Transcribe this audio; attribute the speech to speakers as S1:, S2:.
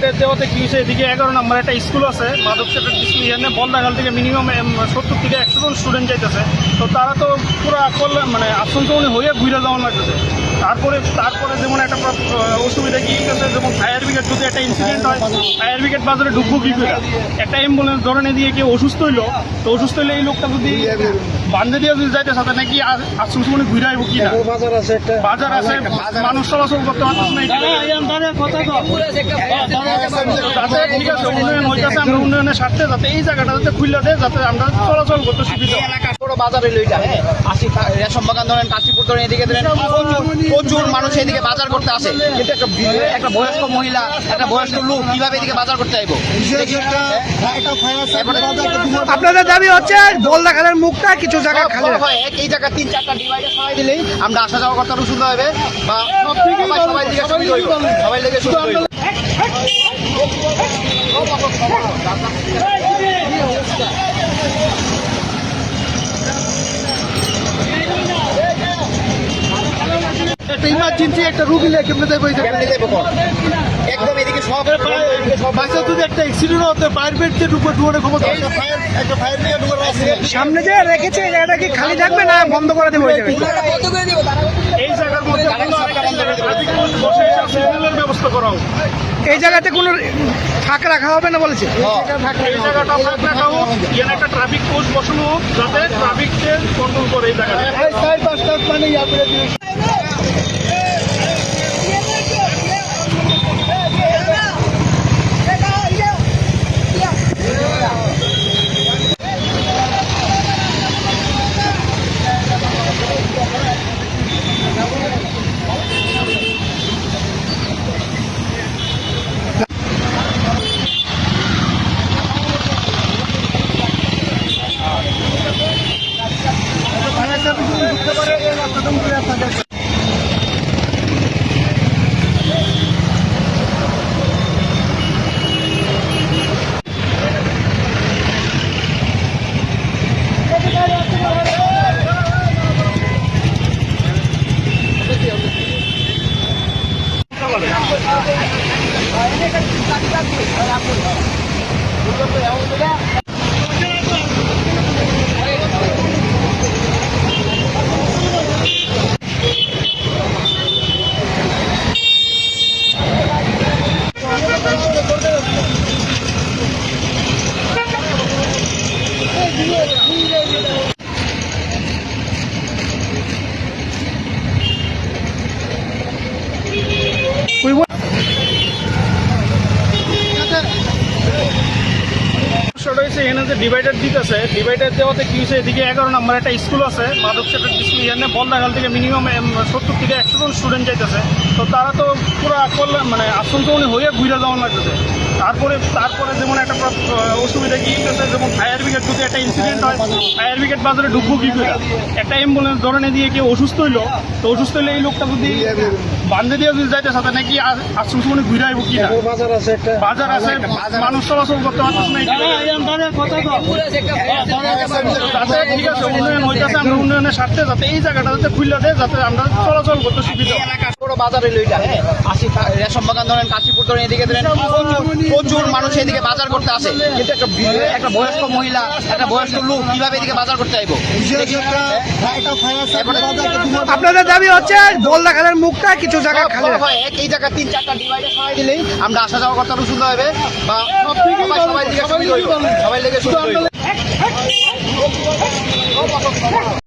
S1: এটা দেওয়াতে কি হয়েছে? এদিকে এগারো নম্বর, একটা স্কুল আছে মাধব সেটের স্কুল, এখানে বন্দাখাল থেকে মিনিমাম সত্তর থেকে একশো জন স্টুডেন্ট যাইতেছে। তো তারা তো পুরো করলে মানে আশঙ্কমণি হয়ে ঘুরে যাওয়ার লাগতেছে। তারপরে তারপরে যেমন একটা অসুবিধা কি গেছে যেমন ফায়ার ব্রিগেড যদি একটা ইনসিডেন্ট হয় ফায়ার ব্রিগেড বাজারে ঢুকবো কি করে? একটা অ্যাম্বুলেন্স ধরনে দিয়ে কেউ অসুস্থ হইল, তো অসুস্থ হইলে এই লোকটা যদি বান্ধে দিয়ে যদি যাইতে সাথে নাকি আশঙ্কমণি ঘুরে আইব কি না?
S2: বাজার আছে একটা।
S1: বাজার আছে মানুষ চলাচল করতে পারতেছে না যাতে ঠিক আছে উন্নয়ন হইতেছে আমরা উন্নয়নের স্বার্থে যাতে এই জায়গাটা যাতে খুললে দেয় যাতে আমরা চলাচল করতে সুবিধা হয়।
S3: বাজার হ্যাঁ। বাগান ধরেন কাশিপুর ধরেন এদিকে ধরেন প্রচুর- মানুষ এদিকে বাজার করতে আসে। কিন্তু একটা একটা বয়স্ক মহিলা একটা বয়স্ক লোক কীভাবে এদিকে বাজার করতে আইবো?
S2: আপনাদের দাবি হচ্ছে মুখটা কিছু জায়গা খালি
S3: হয় এক- এই জায়গা তিন চারটা ডিভাইডে সবাই দিলেই আমরা আসা যাওয়া করতে আরও সুন্দর হবে বা সবাই দিকে সবাই লেগে সুবিধা
S2: একটা ইমার্জেন্সি একটা রুগী লেগে কেমনে দেবো
S3: একদম এদিকে সব
S2: বাচ্চা যদি একটা অ্যাক্সিডেন্ট হতে ব্রিগেড ঢুকবে ঢুকে ক্ষমতা। একটা ফায়ার একটা ফায়ার নিয়ে ঢুকে সামনে যে রেখেছে এই জায়গাটা কি খালি থাকবে না বন্ধ করে দেবো এই জায়গাটা
S1: এই জায়গার মধ্যে ব্যবস্থা করা হোক
S2: এই জায়গাতে কোনো ফাঁক রাখা হবে না বলেছে?
S1: এই জায়গাটা ফাঁক রাখা হোক এখানে একটা ট্রাফিক পোস্ট বসানো হোক যাতে ট্রাফিককে কন্ট্রোল করে এই জায়গাটা। Gracias. সমস্যাটা হয়েছে এখানে যে ডিভাইডার আছে ডিভাইডার দেওয়াতে কি হয়েছে? এদিকে এগারো নম্বর, একটা স্কুল আছে মাধব সেটের স্কুল, এখানে বন্যাকাল থেকে মিনিমাম সত্তর থেকে একশো জন স্টুডেন্ট যাইতেছে। তো তারা তো পুরো মানে আশঙ্কমণি হয়ে ঘুরে যাওয়ার লাগতেছে। তারপরে তারপরে যেমন একটা অসুবিধা কি যেমন ফায়ার ব্রিগেড যদি একটা ইনসিডেন্ট হয় ফায়ার ব্রিগেড বাজারে ঢুকবো কি করে? একটা অ্যাম্বুলেন্স ধরনে দিয়ে কেউ অসুস্থ হইল তো অসুস্থ হইলে এই লোকটা যদি বান্ধে দিয়ে যদি যাইতে সাথে নাকি আশঙ্কমণি ঘুরে আইব কি না?
S2: বাজার আছে
S1: বাজার আছে মানুষ চলাচল করতে পারতেছে না যাতে ঠিক আছে উন্নয়ন হইতেছে আমরা উন্নয়নের স্বার্থে যাতে এই জায়গাটা যাতে খুললে দেয় যাতে আমরা চলাচল করতে সুবিধা হয়।
S3: বাজার হ্যাঁ। আশি রেশন বাগান ধরেন কাশিপুর ধরেন এদিকে ধরেন। প্রচুর- মানুষ এদিকে বাজার করতে আসে। কিন্তু একটা একটা বয়স্ক মহিলা একটা বয়স্ক লোক কীভাবে এদিকে বাজার করতে আইবো?
S2: আপনাদের দাবি হচ্ছে বলদা খালের মুখটা কিছু জায়গা খালি
S3: হয়। এক- এই জায়গা তিন চারটা ডিভাইডে সবাই দিলেই আমরা আসা যাওয়া করতে আরও হবে। বা সবাই দিকে সবাই লেগে সুবিধা